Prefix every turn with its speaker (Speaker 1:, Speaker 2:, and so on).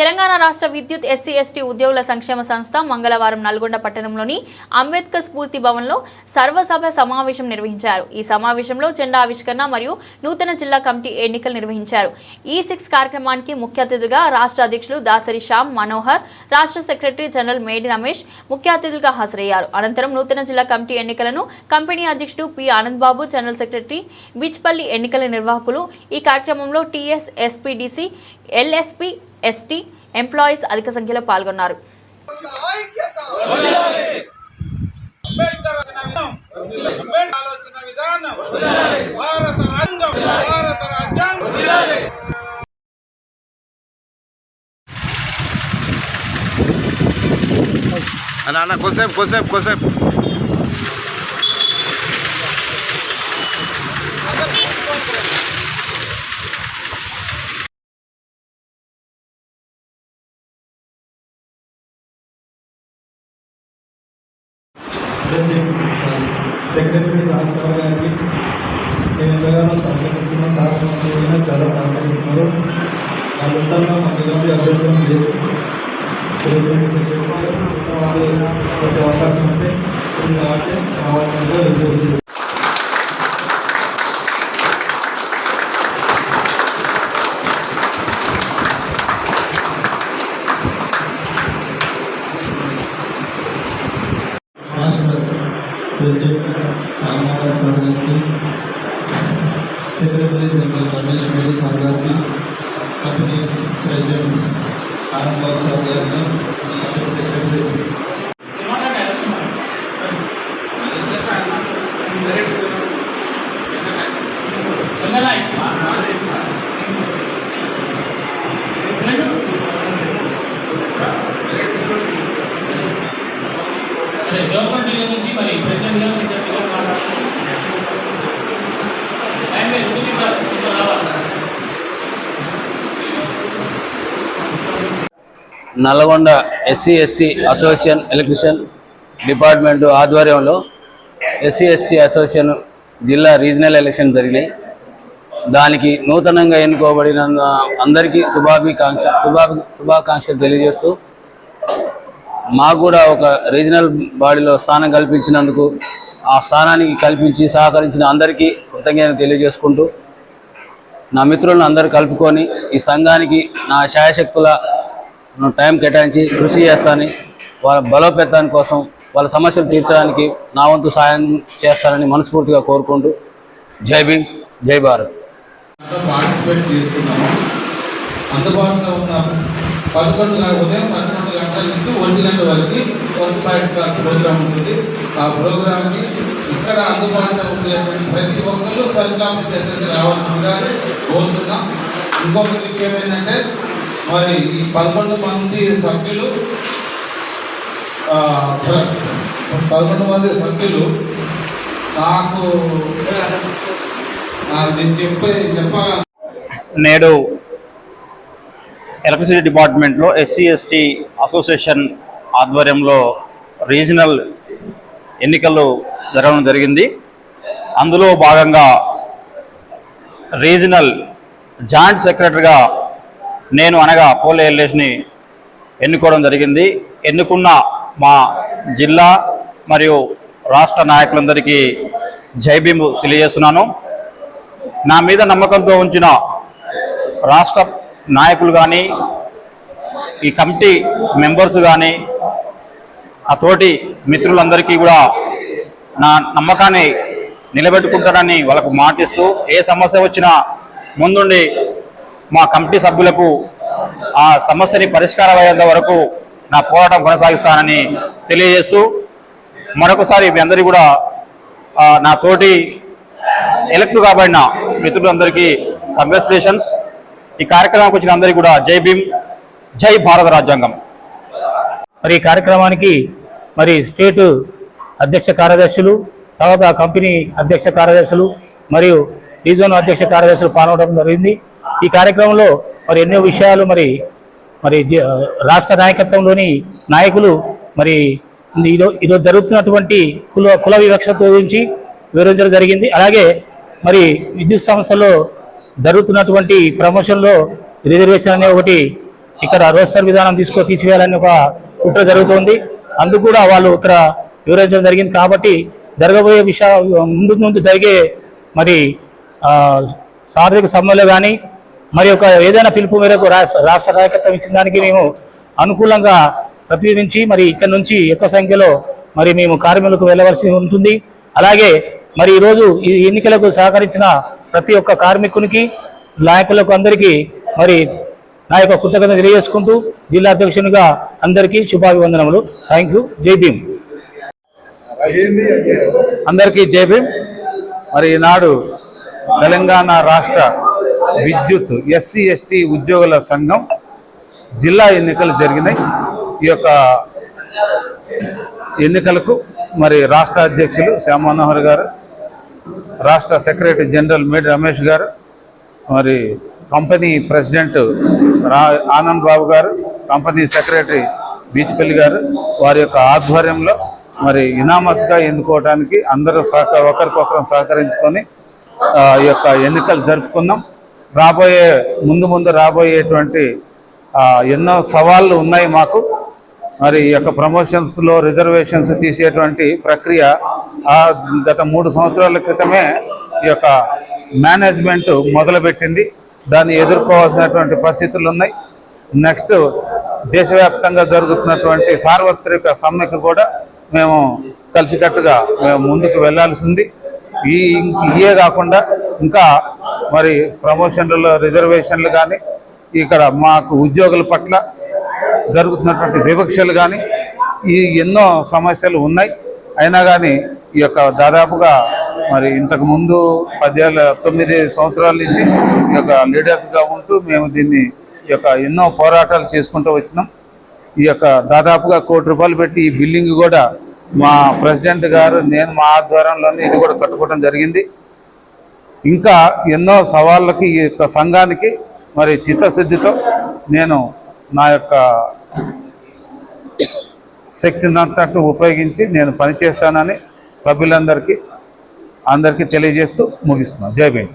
Speaker 1: తెలంగాణ రాష్ట్ర విద్యుత్ SC ST ఉద్యోగుల సంక్షేమ సంస్థ మంగళవారం నల్గొండ పట్టణంలోని అంబేద్కర్ స్ఫూర్తి భవన్లో సర్వసభ సమావేశం నిర్వహించారు. ఈ సమావేశంలో జెండా ఆవిష్కరణ మరియు నూతన జిల్లా కమిటీ ఎన్నికలు నిర్వహించారు. ఈ సిక్స్ కార్యక్రమానికి ముఖ్య అతిథిగా రాష్ట్ర అధ్యక్షులు దాసరి శ్యామ్ మనోహర్ రాష్ట్ర సెక్రటరీ జనరల్ మేడి రమేష్ ముఖ్య అతిథులుగా హాజరయ్యారు. అనంతరం నూతన జిల్లా కమిటీ ఎన్నికలను కంపెనీ అధ్యక్షుడు P Anand Babu general secretary Bichpalli ఎన్నికల నిర్వాహకులు. ఈ కార్యక్రమంలో TS SPDC LSP ST employees అధిక సంఖ్యలో పాల్గొన్నారు.
Speaker 2: అన్న కొసేపు కొసేపు కొసేపు ఆలోచన విధానం భారత రాజ్యాంగం భారత రాజ్యాంగం
Speaker 3: అన్న అన్న కొద్దిసేపు కొద్దిసేపు కొద్దిసేపు
Speaker 4: సెక్రటరీ రాజ్ సార్ గారికి నేను ఎంతగానో సహకరిస్తున్నా సార్ మాకు చాలా సహకరిస్తున్నారు. నా మొత్తంగా మాకు ఎలాంటి అభ్యంతరం లేదు వాళ్ళు వచ్చే అవకాశం ఉంటే ఉంది కాబట్టి రావాల్సిందిగా విజ్ఞప్తి ప్రెసిడెంట్ చామరాజు సార్ గారికి secretary general Ramesh Reddy sir గారికి కంపెనీ ప్రెసిడెంట్ ఆనంద్ బాబు
Speaker 5: నుంచి మరి ప్రజల గారు secretary
Speaker 6: Nalgonda SC ST association electrician department ఆధ్వర్యంలో ఎస్సీ ఎస్టీ అసోసియేషన్ జిల్లా రీజనల్ ఎలక్షన్ జరిగినాయి. దానికి నూతనంగా ఎన్నుకోబడిన అందరికీ శుభాభికాంక్ష శుభా శుభాకాంక్షలు తెలియజేస్తూ మాకు కూడా ఒక రీజనల్ బాడీలో స్థానం కల్పించినందుకు ఆ స్థానానికి కల్పించి సహకరించిన అందరికీ కృతజ్ఞతలు తెలియజేసుకుంటూ నా మిత్రులను అందరూ కలుపుకొని ఈ సంఘానికి నా శాయశక్తుల టైం కేటాయించి కృషి చేస్తానని వాళ్ళ బలోపేతాని కోసం వాళ్ళ సమస్యలు తీర్చడానికి నా వంతు సాయం చేస్తానని మనస్ఫూర్తిగా కోరుకుంటూ జై భీమ్ జై భారత్.
Speaker 7: పార్టిసిపేట్ చేస్తున్నాము. అందుబాటులో ఉన్న పదకొండు ఉదయం పదకొండు గంటల నుంచి ఒంటి గంట వరకు ఒంటి పాయింట్ ప్రోగ్రామ్ ఉంటుంది. ఆ ప్రోగ్రామ్ని ఇక్కడ అందుబాటులో ఉండేటువంటి ప్రతి ఒక్కరు సరికాపు దగ్గరికి రావాల్సిందిగా కోరుతున్నాం. ఇంకొక విషయం ఏంటంటే మరి ఈ పదకొండు మంది సభ్యులు ఆ, పదకొండు మంది సభ్యులు నాకు నేను చెప్పే చెప్పాల?
Speaker 8: నేడు ఎలక్ట్రిసిటీ డిపార్ట్మెంట్లో ఎస్సీ ఎస్టీ అసోసియేషన్ ఆధ్వర్యంలో రీజనల్ ఎన్నికలు జరగడం జరిగింది. అందులో భాగంగా రీజనల్ జాయింట్ సెక్రటరీగా నేను అనగా పోలే ఎల్లేస్ని ఎన్నుకోవడం జరిగింది. ఎన్నుకున్న మా జిల్లా మరియు రాష్ట్ర నాయకులందరికీ జైబీము తెలియజేస్తున్నాను. నా మీద నమ్మకంతో ఉంచిన రాష్ట్ర నాయకులు కానీ ఈ కమిటీ మెంబర్స్ కానీ ఆ తోటి మిత్రులందరికీ కూడా నా నమ్మకాన్ని నిలబెట్టుకుంటానని వాళ్ళకు మాటిస్తూ ఏ సమస్య వచ్చినా ముందుండి మా కమిటీ సభ్యులకు ఆ సమస్యని పరిష్కారం అయ్యేంత వరకు నా పోరాటం కొనసాగిస్తానని తెలియజేస్తూ మరొకసారి మీ అందరికీ కూడా నా తోటి ఎలక్ట్ కాబడిన మిత్రులందరికీ కంగ్రాచులేషన్స్ ఈ కార్యక్రమానికి వచ్చిన అందరికీ కూడా జై భీమ్ జై భారత రాజ్యాంగం.
Speaker 5: మరి ఈ కార్యక్రమానికి మరి స్టేట్ అధ్యక్ష కార్యదర్శులు తర్వాత కంపెనీ అధ్యక్ష కార్యదర్శులు మరియు రీజన్ అధ్యక్ష కార్యదర్శులు పాల్గొనడం జరిగింది. ఈ కార్యక్రమంలో మరి ఎన్నో విషయాలు మరి మరి జ- రాష్ట్ర నాయకత్వంలోని నాయకులు మరి ఈరోజు ఈరోజు జరుగుతున్నటువంటి కుల కుల వివక్షత గురించి వివరించడం జరిగింది. అలాగే మరి విద్యుత్ సంస్థలో జరుగుతున్నటువంటి ప్రమోషన్లో రిజర్వేషన్ అనే ఒకటి ఇక్కడ రోస్టర్ విధానం తీసుకో తీసివేయాలని ఒక కుట్ర జరుగుతోంది. అందుకు కూడా వాళ్ళు ఇక్కడ వివరించడం జరిగింది. కాబట్టి జరగబోయే విషయ ముందు ముందు జరిగే మరి శారీరక సార్వత్రిక సమ్మెలో కానీ మరి ఒక ఏదైనా పిలుపు మేరకు రాష్ట్ర రాష్ట్ర నాయకత్వం ఇచ్చిన దానికి మేము అనుకూలంగా ప్రతినిధించి మరి ఇక్కడ నుంచి ఎక్కువ సంఖ్యలో మరి మేము కార్మికులకు వెళ్ళవలసి ఉంటుంది. అలాగే మరి ఈరోజు ఈ ఎన్నికలకు సహకరించిన ప్రతి ఒక్క కార్మికునికి నాయకులకు అందరికీ మరి నా యొక్క కృతజ్ఞత తెలియజేసుకుంటూ జిల్లా అధ్యక్షునిగా అందరికీ శుభాభివందనములు. థ్యాంక్ యూ జై భీమ్
Speaker 7: అందరికీ జై భీమ్. మరి ఈనాడు తెలంగాణ రాష్ట్ర విద్యుత్ ఎస్సీ ఎస్టీ ఉద్యోగుల సంఘం జిల్లా ఎన్నికలు జరిగినాయి. ఈ యొక్క ఎన్నికలకు మరి రాష్ట్ర అధ్యక్షులు శ్యామ్ మనోహర్ గారు రాష్ట్ర సెక్రటరీ జనరల్ మేడి రమేష్ గారు మరి కంపెనీ ప్రెసిడెంట్ రా ఆనంద్ బాబు గారు కంపెనీ సెక్రటరీ బీచ్పల్లి గారు వారి యొక్క ఆధ్వర్యంలో మరి ఇనామస్గా ఎన్నుకోవడానికి అందరూ సహక ఒకరికొకరు సహకరించుకొని ఆ, ఈ యొక్క ఎన్నికలు జరుపుకున్నాం రాబోయే ముందు ముందు రాబోయేటువంటి ఎన్నో సవాళ్ళు ఉన్నాయి మాకు. మరి ఈ యొక్క ప్రమోషన్స్లో రిజర్వేషన్స్ తీసేటువంటి ప్రక్రియ గత మూడు సంవత్సరాల క్రితమే ఈ యొక్క మేనేజ్మెంట్ మొదలుపెట్టింది. దాన్ని ఎదుర్కోవాల్సినటువంటి పరిస్థితులు ఉన్నాయి. నెక్స్ట్ దేశవ్యాప్తంగా జరుగుతున్నటువంటి సార్వత్రిక సమ్మెకు కూడా మేము కలిసికట్టుగా మేము ముందుకు వెళ్ళాల్సింది ఈ ఇయే కాకుండా ఇంకా మరి ప్రమోషన్లలో రిజర్వేషన్లు కానీ ఇక్కడ మాకు ఉద్యోగుల పట్ల జరుగుతున్నటువంటి వివక్షలు కానీ ఈ ఎన్నో సమస్యలు ఉన్నాయి. అయినా కానీ ఈ యొక్క దాదాపుగా మరి ఇంతకు ముందు పదేళ్ళ తొమ్మిది సంవత్సరాల నుంచి ఈ యొక్క లీడర్స్గా ఉంటూ మేము దీన్ని ఈ యొక్క ఎన్నో పోరాటాలు చేసుకుంటూ వచ్చినాం. ఈ యొక్క దాదాపుగా కోటి రూపాయలు పెట్టి ఈ బిల్డింగ్ కూడా మా ప్రెసిడెంట్ గారు నేను మా ఆధ్వర్యంలోనే ఇది కూడా కట్టుకోవడం జరిగింది. ఇంకా ఎన్నో సవాళ్ళకి ఈ యొక్క సంఘానికి మరి చిత్తశుద్ధితో నేను నా యొక్క శక్తినంతటి ఉపయోగించి నేను పనిచేస్తానని సభ్యులందరికీ అందరికీ తెలియజేస్తూ ముగిస్తున్నాం. జై భీమ్.